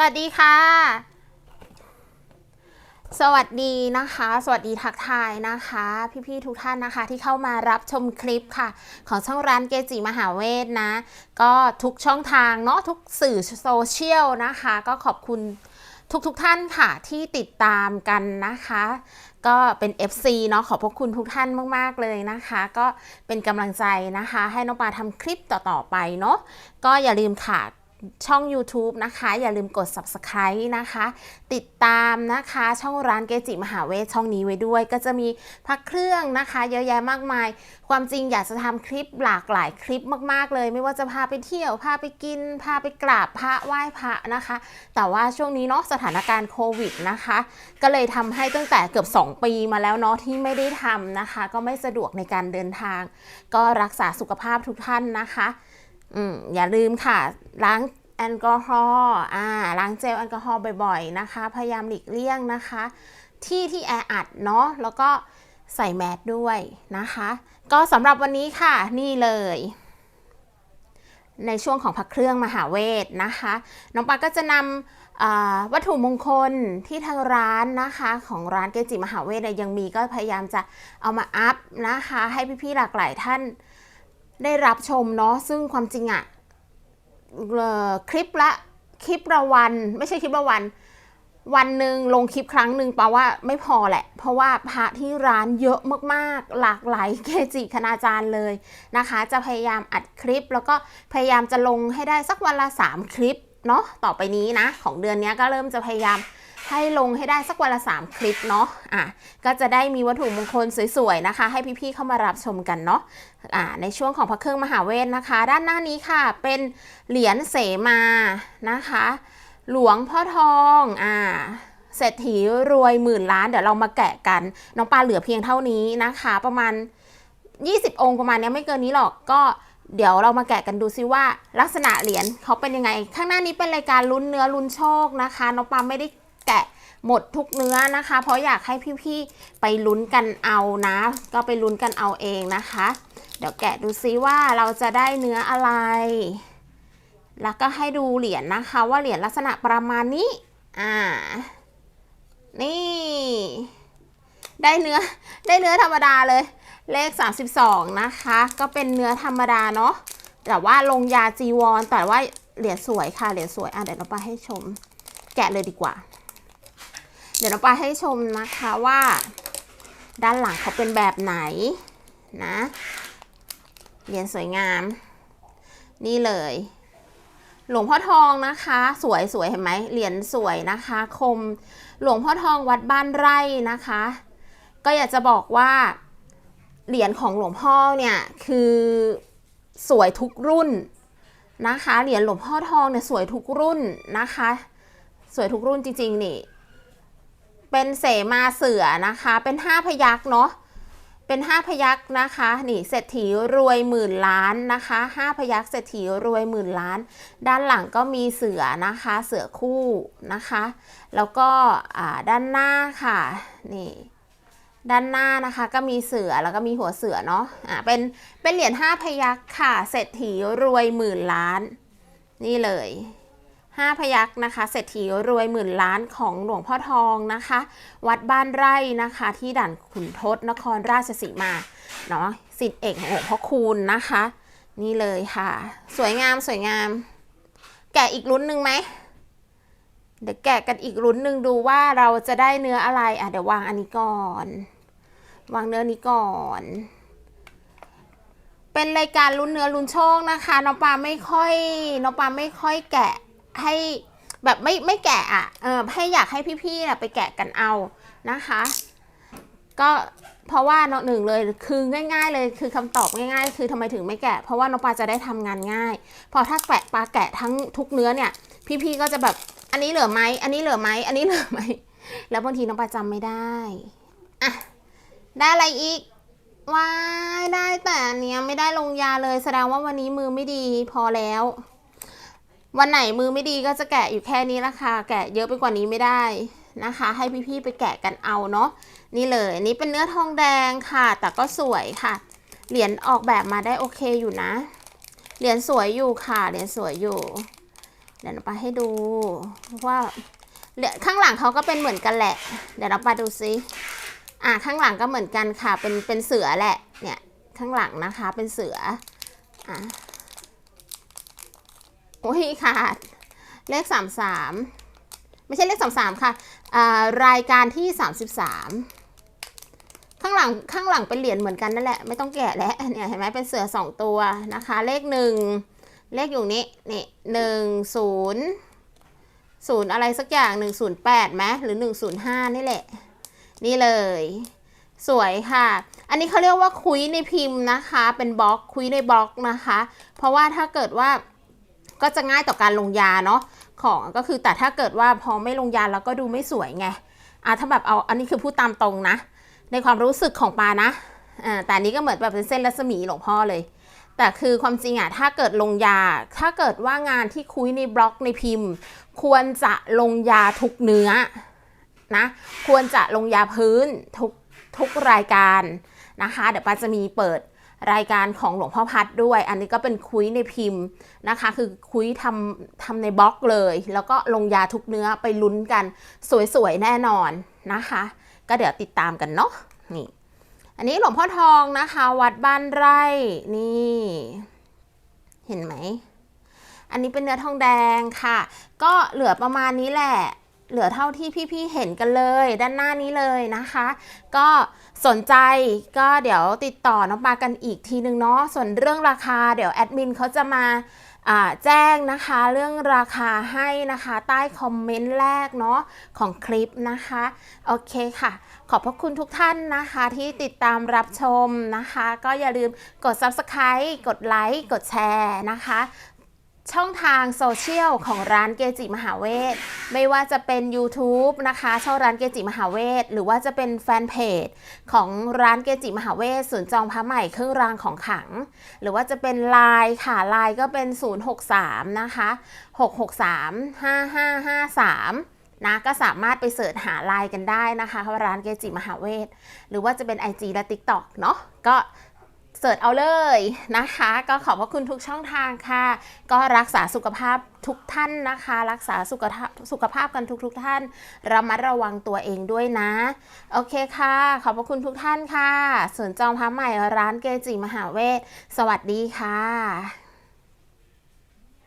สวัสดีค่ะ สวัสดีนะคะ สวัสดีทักทายนะคะ พี่ๆทุกท่านนะคะ ที่เข้ามารับชมคลิปค่ะ ของช่องร้านเกจิมหาเวทนะ ก็ทุกช่องทางเนาะทุกสื่อโซเชียลนะคะ ก็ขอบคุณทุกๆทท่านค่ะที่ติดตามกันนะคะ ก็เป็น FC เนาะขอบพระคุณทุกท่านมาก ๆ เลยนะคะ ก็เป็นกำลังใจนะคะ ให้น้องปาทำคลิปต่อ ๆ ไปเนาะก็อย่าลืมค่ะ ช่อง YouTube นะคะ อย่าลืมกด Subscribe นะคะ ติดตามนะคะ ช่องร้านเกจิมหาเวทช่องนี้ไว้ด้วย ก็จะมีพักเครื่องนะคะ เยอะแยะมากมาย ความจริงอยากจะทำคลิปหลากหลายคลิปมาก ๆ เลย ไม่ว่าจะพาไปเที่ยว พาไปกิน พาไปกราบพระไหว้พระนะคะ แต่ว่าช่วงนี้เนาะสถานการณ์โควิดนะคะ ก็เลยทำให้ตั้งแต่เกือบ 2 ปีมาแล้วเนาะที่ไม่ได้ทำนะคะ ก็ไม่สะดวกในการเดินทาง ก็รักษาสุขภาพทุกท่านนะคะ อืมอย่าลืมค่ะ ล้างแอลกอฮอล์อ่าล้างเจลแอลกอฮอล์บ่อยๆนะคะ พยายามหลีกเลี่ยงนะคะ ที่ที่แออัดเนาะแล้วก็ใส่แมสด้วยนะคะ ก็สำหรับวันนี้ค่ะนี่เลย ในช่วงของพักเครื่องมหาเวทนะคะ น้องปาก็จะนำวัตถุมงคลที่ทางร้านนะคะของร้านเกจิมหาเวทยังมีก็พยายามจะเอามาอัพนะคะ ให้พี่ๆหลากหลายท่าน ได้รับชมเนาะซึ่งความจริงอะเอ่อคลิปละคลิปละวัน ไม่ใช่คลิปละวัน วันหนึ่งลงคลิปครั้งหนึ่งแปลว่าไม่พอแหละ เพราะว่าพระที่ร้านเยอะมากๆ หลากหลายเกจิคณาจารย์เลยนะคะ จะพยายามอัดคลิป แล้วก็พยายามจะลงให้ได้สักวันละ 3 คลิปเนาะต่อไปนี้นะ ของเดือนนี้ก็เริ่มจะพยายาม ให้ลงให้ได้สักวันละ 3 คลิปเนาะอะก็จะได้มีวัตถุมงคลสวยๆนะคะ ให้พี่ๆเข้ามารับชมกันเนาะอ่าในช่วงของพระเครื่องมหาเวทนะคะ ด้านหน้านี้ค่ะเป็นเหรียญเสมานะคะ หลวงพ่อทองอ่าเศรษฐีรวยหมื่นล้านเดี๋ยวเรามาแกะกัน น้องปลาเหลือเพียงเท่านี้นะคะ ประมาณ 20 องค์ประมาณเนี้ยไม่เกินนี้หรอกก็เดี๋ยวเรามาแกะกันดูซิว่าลักษณะเหรียญเขาเป็นยังไง ข้างหน้านี้เป็นรายการลุ้นเนื้อลุ้นโชคนะคะ น้องปลาไม่ได้ หมดทุกเนื้อนะคะ เพราะอยากให้พี่ๆไปลุ้นกันเอานะ ก็ไปลุ้นกันเอาเองนะคะ เดี๋ยวแกะดูซิว่าเราจะได้เนื้ออะไร แล้วก็ให้ดูเหรียญนะคะ ว่าเหรียญลักษณะประมาณนี้ อ่า นี่ ได้เนื้อ ได้เนื้อธรรมดาเลย เลข 32 นะคะ ก็เป็นเนื้อธรรมดาเนาะ แต่ว่าลงยาจีวร แต่ว่าเหรียญสวยค่ะ เหรียญสวย อะเดี๋ยวเราไปให้ชม แกะเลยดีกว่า เดี๋ยวเราไปให้ชมนะคะว่า ด้านหลังเขาเป็นแบบไหนนะเหรียญสวยงาม นี่เลย หลวงพ่อทองนะคะ สวยสวยเห็นไหมเหรียญสวยนะคะ คมหลวงพ่อทองวัดบ้านไร่นะคะ ก็อยากจะบอกว่าเหรียญของหลวงพ่อเนี่ยคือสวยทุกรุ่นนะคะเหรียญหลวงพ่อทองเนี่ยสวยทุกรุ่นนะคะ สวยทุกรุ่นจริงๆนี่ เป็นเสมาเสือนะคะ เป็นห้าพยักเนาะ เป็นห้าพยักนะคะ นี่เศรษฐีรวยหมื่นล้านนะคะห้าพยักเศรษฐีรวยหมื่นล้าน ด้านหลังก็มีเสือนะคะ เสือคู่นะคะ แล้วก็ด้านหน้าค่ะ นี่ด้านหน้านะคะก็มีเสือแล้วก็มีหัวเสือเนาะอ่าเป็นเป็นเหรียญห้าพยักค่ะเศรษฐีรวยหมื่นล้าน นี่เลย ห้าพยักนะคะเศรษฐีรวยหมื่นล้านของหลวงพ่อทองนะคะ วัดบ้านไร่นะคะ ที่ด่านขุนทดนครราชสีมาเนาะสิทธิเอกของหลวงพ่อคูณนะคะ นี่เลยค่ะ สวยงามสวยงาม แกะอีกรุ่นหนึ่งไหมเดี๋ยวแกะกันอีกรุ่นหนึ่งดูว่าเราจะได้เนื้ออะไรอะเดี๋ยววางอันนี้ก่อน วางเนื้อนี้ก่อน เป็นรายการลุ้นเนื้อลุ้นโชคนะคะน้องปลาไม่ค่อยน้องปลาไม่ค่อยแกะ ให้แบบไม่ไม่แกะอะเออให้อยากให้พี่ๆนะไปแกะกันเอานะคะ ก็เพราะว่าเนาะหนึ่งเลยคือง่าย ๆ เลยคือคำตอบง่ายๆ คือทำไมถึงไม่แกะ เพราะว่าน้องปลาจะได้ทำงานง่าย พอถ้าแกะปลาแกะทั้งทุกเนื้อเนี่ย พี่ๆก็จะแบบอันนี้เหลือไหมอันนี้เหลือไหมอันนี้เหลือไหมแล้วบางทีน้องปลาจำไม่ได้อะได้อะไรอีกว้ายได้แต่อันเนี้ยไม่ได้ลงยาเลยแสดงว่าวันนี้มือไม่ดีพอแล้ว วันไหนมือไม่ดีก็จะแกะอยู่แค่นี้ละค่ะ แกะเยอะไปกว่านี้ไม่ได้นะคะ ให้พี่ๆไปแกะกันเอาเนาะ นี่เลยนนี้เป็นเนื้อทองแดงค่ะ แต่ก็สวยค่ะ เหรียญออกแบบมาได้โอเคอยู่นะ เหรียญสวยอยู่ค่ะ เหรียญสวยอยู่เดี๋ยวเราไปให้ดูว่าเดี๋ยวข้างหลังเขาก็เป็นเหมือนกันแหละ เดี๋ยวเราไปดูซิอะข้างหลังก็เหมือนกันค่ะ เป็นเป็นเสือแหละ เนี่ยข้างหลังนะคะเป็นเสืออะ โอ้ยขาด เลขสามสามไม่ใช่เลขสามสามค่ะรายการที่สามสิบสามข้างหลังข้างหลังเป็นเหรียญเหมือนกันนั่นแหละ ไม่ต้องแกะแล้วเนี่ยเห็นไหมเป็นเสือสองตัวนะคะ เลขหนึ่งเลขอยู่นี้นี่หนึ่งศูนย์ศูนย์อะไรสักอย่างหนึ่งศูนย์แปดไหมหรือหนึ่งศูนย์ห้านี่แหละ นี่เลย สวยค่ะ อันนี้เขาเรียกว่าคุยในพิมพ์นะคะ เป็นบล็อกคุยในบล็อกนะคะ เพราะว่าถ้าเกิดว่า ก็จะง่ายต่อการลงยาเนาะของก็คือแต่ถ้าเกิดว่าพอไม่ลงยาแล้วก็ดูไม่สวยไงอะถ้าแบบเอาอันนี้คือพูดตามตรงนะ ในความรู้สึกของปานะอ่าแต่นนี้ก็เหมือนแบบเป็นเส้นรัศมีหลวงพ่อเลย แต่คือความจริงอะถ้าเกิดลงยา ถ้าเกิดว่างานที่คุยในบล็อกในพิมพ์ ควรจะลงยาทุกเนื้อนะควรจะลงยาพื้นทุกทุกรายการนะคะ เดี๋ยวปาจะมีเปิด รายการของหลวงพ่อพัดด้วย อันนี้ก็เป็นคุยในพิมพ์นะคะ คือคุยทำทำในบล็อกเลย แล้วก็ลงยาทุกเนื้อไปลุ้นกันสวยๆแน่นอนนะคะ ก็เดี๋ยวติดตามกันเนาะนี่ อันนี้หลวงพ่อทองนะคะ วัดบ้านไร่นี่ เห็นไหมอันนี้เป็นเนื้อทองแดงค่ะ ก็เหลือประมาณนี้แหละ เหลือเท่าที่พี่ๆเห็นกันเลย ด้านหน้านี้เลยนะคะ ก็สนใจก็เดี๋ยวติดต่อน้องปากันอีกทีนึงเนาะส่วนเรื่องราคาเดี๋ยวแอดมินเขาจะมาแจ้งนะคะเรื่องราคาให้นะคะใต้คอมเมนต์แรกเนาะของคลิปนะคะ โอเคค่ะ ขอบพระคุณทุกท่านนะคะที่ติดตามรับชมนะคะ ก็อย่าลืมกด Subscribe กดไลค์กดแชร์นะคะ ช่องทางโซเชียลของร้านเกจิมหาเวท ไม่ว่าจะเป็น YouTube นะคะช่องร้านเกจิมหาเวท หรือว่าจะเป็นแฟนเพจของร้านเกจิมหาเวทศูนย์จองพระใหม่เครื่องรางของขลัง หรือว่าจะเป็นไลน์ค่ะไลน์ก็เป็น 063 นะคะ 663 5553นะก็สามารถไปเสิร์ชหาไลน์กันได้นะคะร้านเกจิมหาเวท หรือว่าจะเป็น IG และ TikTok เนาะก็ เสิร์ชเอาเลยนะคะ ก็ขอบพระคุณทุกช่องทางค่ะ ก็รักษาสุขภาพทุกท่านนะคะ รักษาสุขภาพสุขภาพกันทุกๆทท่าน ระมัดระวังตัวเองด้วยนะ โอเคค่ะ ขอบพระคุณทุกท่านค่ะส่วนจองพระใหม่ร้านเกจิมหาเวทสวัสดีค่ะ